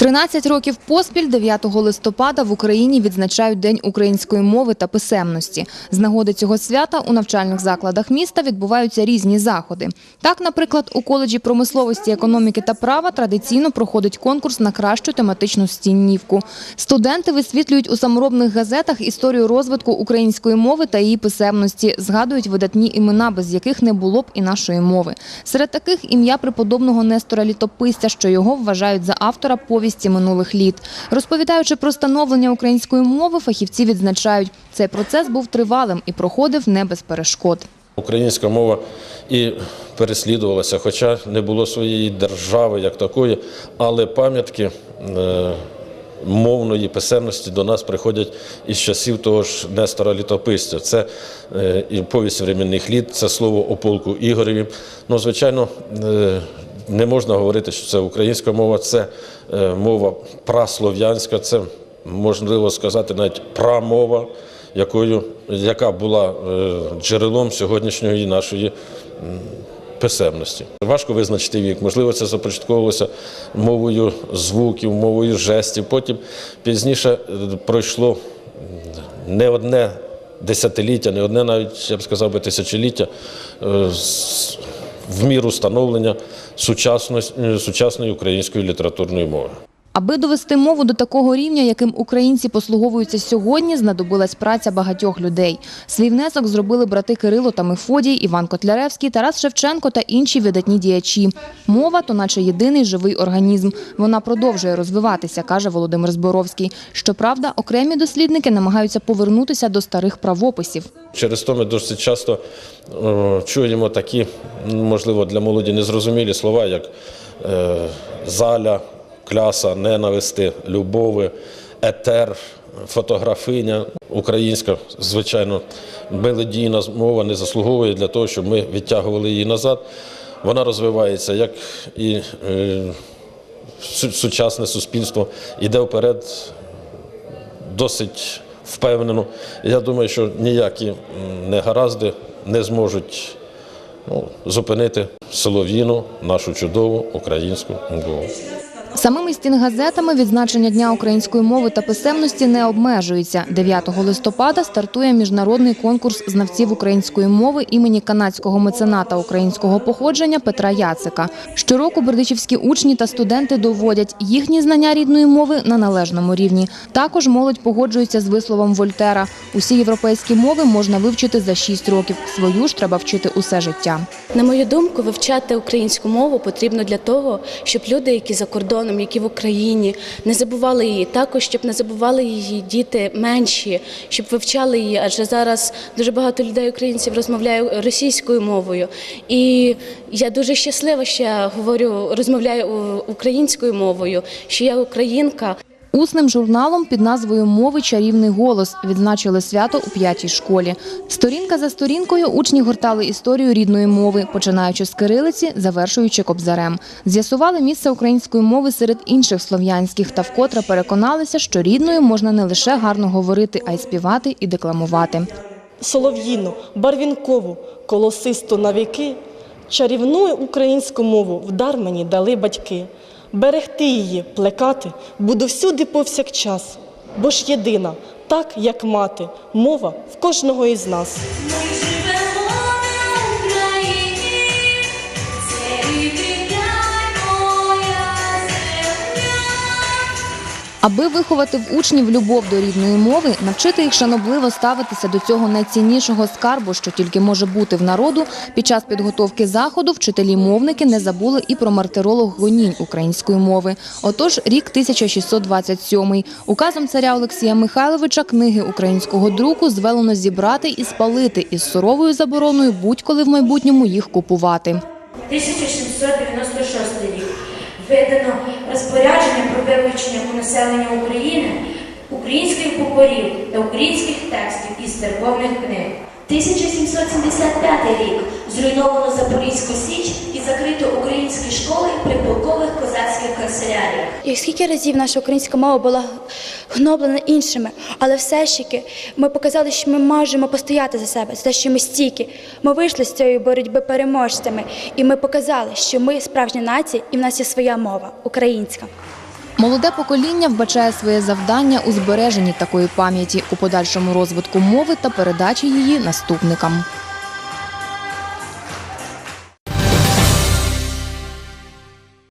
13 років поспіль 9 листопада в Україні відзначають День української мови та писемності. З нагоди цього свята у навчальних закладах міста відбуваються різні заходи. Так, наприклад, у коледжі промисловості, економіки та права традиційно проходить конкурс на кращу тематичну стіннівку. Студенти висвітлюють у саморобних газетах історію розвитку української мови та її писемності, згадують видатні імена, без яких не було б і нашої мови. Серед таких ім'я преподобного Нестора Літописця, що його вважають за автора повісті минулих літ. Розповідаючи про становлення української мови, фахівці відзначають, цей процес був тривалим і проходив не без перешкод. Українська мова і переслідувалася, хоча не було своєї держави як такої, але пам'ятки е, мовної писемності до нас приходять із часів того ж Нестора Літописця. Це е, повість временних літ, це слово о полку Ігореві. Ну, звичайно, е, не можна говорити, що це українська мова, це е, мова праслов'янська, це можливо сказати навіть прамова, якою, яка була е, джерелом сьогоднішньої нашої писемності. Важко визначити вік. Можливо, це започатковувалося мовою звуків, мовою жестів. Потім пізніше е, пройшло не одне десятиліття, не одне навіть, я б сказав би, тисячоліття в міру становлення сучасної, української літературної мови. Аби довести мову до такого рівня, яким українці послуговуються сьогодні, знадобилась праця багатьох людей. Свій внесок зробили брати Кирило та Мефодій, Іван Котляревський, Тарас Шевченко та інші видатні діячі. Мова то наче єдиний живий організм. Вона продовжує розвиватися, каже Володимир Зборовський. Щоправда, окремі дослідники намагаються повернутися до старих правописів. Через то ми досить часто е, чуємо такі, можливо, для молоді незрозумілі слова, як е, заля, кляса, ненависти, любови, етер, фотографиня. Українська, звичайно, мелодійна мова не заслуговує для того, щоб ми відтягували її назад. Вона розвивається, як і е, сучасне суспільство іде вперед досить впевнено. Я думаю, що ніякі негаразди не зможуть ну, зупинити солов'їну, нашу чудову українську мову. Самими стінгазетами відзначення Дня української мови та писемності не обмежується. 9 листопада стартує міжнародний конкурс знавців української мови імені канадського мецената українського походження Петра Яцика. Щороку бердичівські учні та студенти доводять їхні знання рідної мови на належному рівні. Також молодь погоджується з висловом Вольтера. Усі європейські мови можна вивчити за 6 років. Свою ж треба вчити усе життя. На мою думку, вивчати українську мову потрібно для того, щоб люди, які за кордоном, які в Україні, не забували її. Також щоб не забували її діти менші, щоб вивчали її. Адже зараз дуже багато людей українців розмовляє російською мовою. І я дуже щаслива, що я говорю, розмовляю українською мовою, що я українка. Усним журналом під назвою Мови чарівний голос відзначили свято у п'ятій школі. Сторінка за сторінкою учні гортали історію рідної мови, починаючи з кирилиці, завершуючи кобзарем. З'ясували місце української мови серед інших слов'янських та вкотре переконалися, що рідною можна не лише гарно говорити, а й співати і декламувати. солов'їну, барвінкову, колосисту на віки, чарівну українську мову вдар мені дали батьки. Берегти її, плекати буду всюди повсякчас, бо ж єдина, так як мати, мова в кожного із нас. Аби виховати в учнів любов до рідної мови, навчити їх шанобливо ставитися до цього найціннішого скарбу, що тільки може бути в народу, під час підготовки заходу вчителі-мовники не забули і про мартиролог гонінь української мови. Отож, рік 1627. Указом царя Олексія Михайловича книги українського друку звелено зібрати і спалити із суровою забороною будь-коли в майбутньому їх купувати. 1796 рік видано розпорядження про вивчення у населення України українських букварів та українських текстів із церковних книг. 1775 рік зруйновано Запорізьку Січ і закрито українські школи при полкових козацьких канцеляріях. І скільки разів наша українська мова була гноблена іншими, але все ж таки ми показали, що ми можемо постояти за себе, за те, що ми стійкі. Ми вийшли з цієї боротьби переможцями, і ми показали, що ми справжня нація, і в нас є своя мова українська. Молоде покоління вбачає своє завдання у збереженні такої пам'яті, у подальшому розвитку мови та передачі її наступникам.